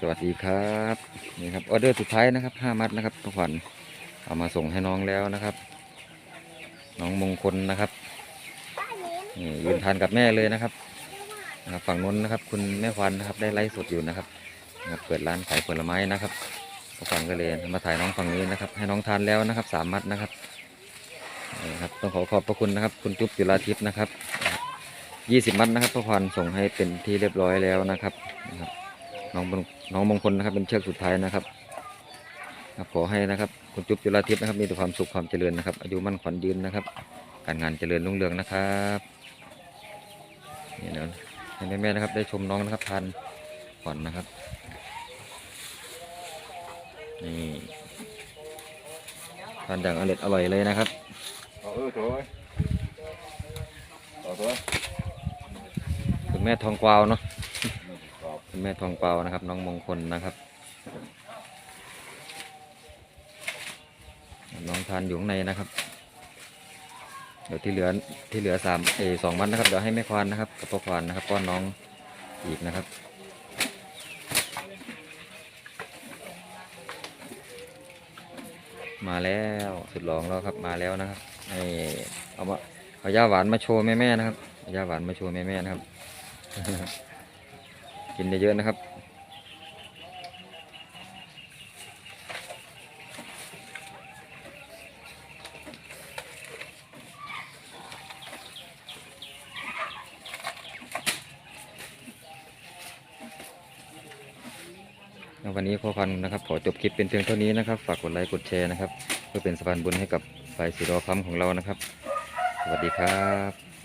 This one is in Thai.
สวัสดีครับนี่ครับออเดอร์สุดท้ายนะครับห้ามัดนะครับทุกคนเอามาส่งให้น้องแล้วนะครับ น้องมงคลนะครับนี่ยืนทานกับแม่เลยนะครับฝั่งนู้นนะครับ คุณแม่ควันนะครับได้ไลฟ์สดอยู่นะครับเปิดร้านขายผลไม้นะครับทุกคนก็เลยมาถ่ายน้องฝั่งนี้นะครับ ให้น้องทานแล้วนะครับสามมัดนะครับนี่ครับต้องขอขอบพระคุณนะครับ คุณจุ๊บจุฬาทิพย์นะครับยี่สิบมัดนะครับพระพรส่งให้เป็นที่เรียบร้อยแล้วนะครับนะครับ น้องมงน้องมงคลนะครับ เป็นเชือกสุดท้ายนะครับครับขอให้นะครับคุณจุ๊บจุฬาทิพย์นะครับ มีแต่ความสุขความเจริญนะครับ อายุมั่นขวัญยืนนะครับ การงานเจริญรุ่งเรืองนะครับนี่เดี๋ยวให้แม่ๆนะครับ ได้ชมน้องนะครับทานก่อนนะครับนี่ทานอย่างอร่อยอร่อยเลยนะครับเอาเออโถยเอาเถอะคุณแม่ทองกวาวเนาะขอบ คุณแม่ทองกวานะครับ น้องมงคลนะครับ น้องทานอยู่ข้างในนะครับ เดี๋ยวที่เหลือที่เหลือสามเอสองวันนะครับเดี๋ยวให้แม่ควานนะครับกับพ่อควานนะครับป้อนน้องอีกนะครับมาแล้วสุดหลองแล้วครับมาแล้วนะครับให้เอามาเอาย่าหวานมาโชว์แม่ๆนะครับย่าหวานมาโชว์แม่ๆนะครับ กินเยอะๆนะครับ วันนี้พ่อพันธุ์นะครับ ขอจบคลิปเป็นเพียงเท่านี้นะครับ ฝากกดไลค์กดแชร์นะครับ เพื่อเป็นสะพานบุญให้กับฝ่ายสีรอพัมของเรานะครับ สวัสดีครับ